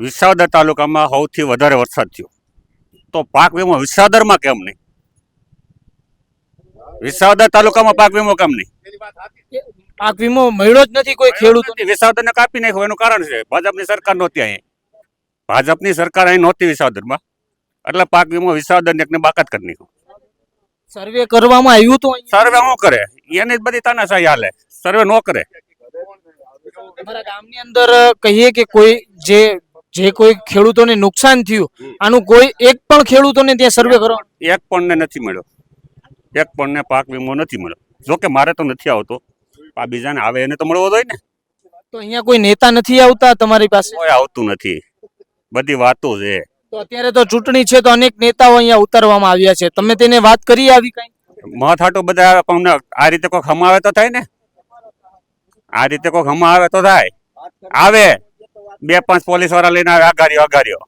વિસાવદર તાલુકામાં સૌથી વધારે વરસાદ થયો. તો પાક વીમો વિસાવદરમાં કેમ નહીં? વિસાવદર તાલુકામાં પાક વીમો કેમ નહીં? પાક વીમો મળ્યો જ નથી કોઈ ખેડૂતો વિસાવદરને કાપી નાખ્યો એનું કારણ છે ભાજપની સરકાર નહોતી અહીં. ભાજપની સરકાર અહીં નહોતી વિસાવદરમાં. એટલે પાક વીમો વિસાવદરને એકને બાકાત કરી નાખ્યો. સર્વે કરવામાં આવ્યું તો સર્વે શું કરે? એની જ બધી તાનાશાહી હાલે. સર્વે ન કરે. અમારા ગામની અંદર કહીએ કે કોઈ જે જે કોઈ ખેડૂતોને નુકસાન થયું આનું કોઈ એક પણ ખેડૂતોને ત્યાં સર્વે કરો. એક પણ ને નથી મળ્યો. એક પણ ને પાક વીમો નથી મળ્યો. જોકે મારે તો નથી આવતો. આ બીજાને આવે એને તો મળવો જોઈએ ને. તો અહીંયા કોઈ નેતા નથી આવતા તમારી પાસે? કોઈ આવતું નથી. બધી વાતો છે તો અત્યારે તો ચૂંટણી છે તો અનેક નેતાઓ અહીંયા ઉતારવામાં આવ્યા છે. તમે તેને વાત કરી આવી કઈ? મથાટો બધા અમને આ રીતે કોઈ હમાવે તો થાય ને? આ રીતે કોઈ હમાવે તો થાય. આવે. બે પાંચ પોલીસવાળા લઈને આવ્યા આગારીઓ આગારીઓ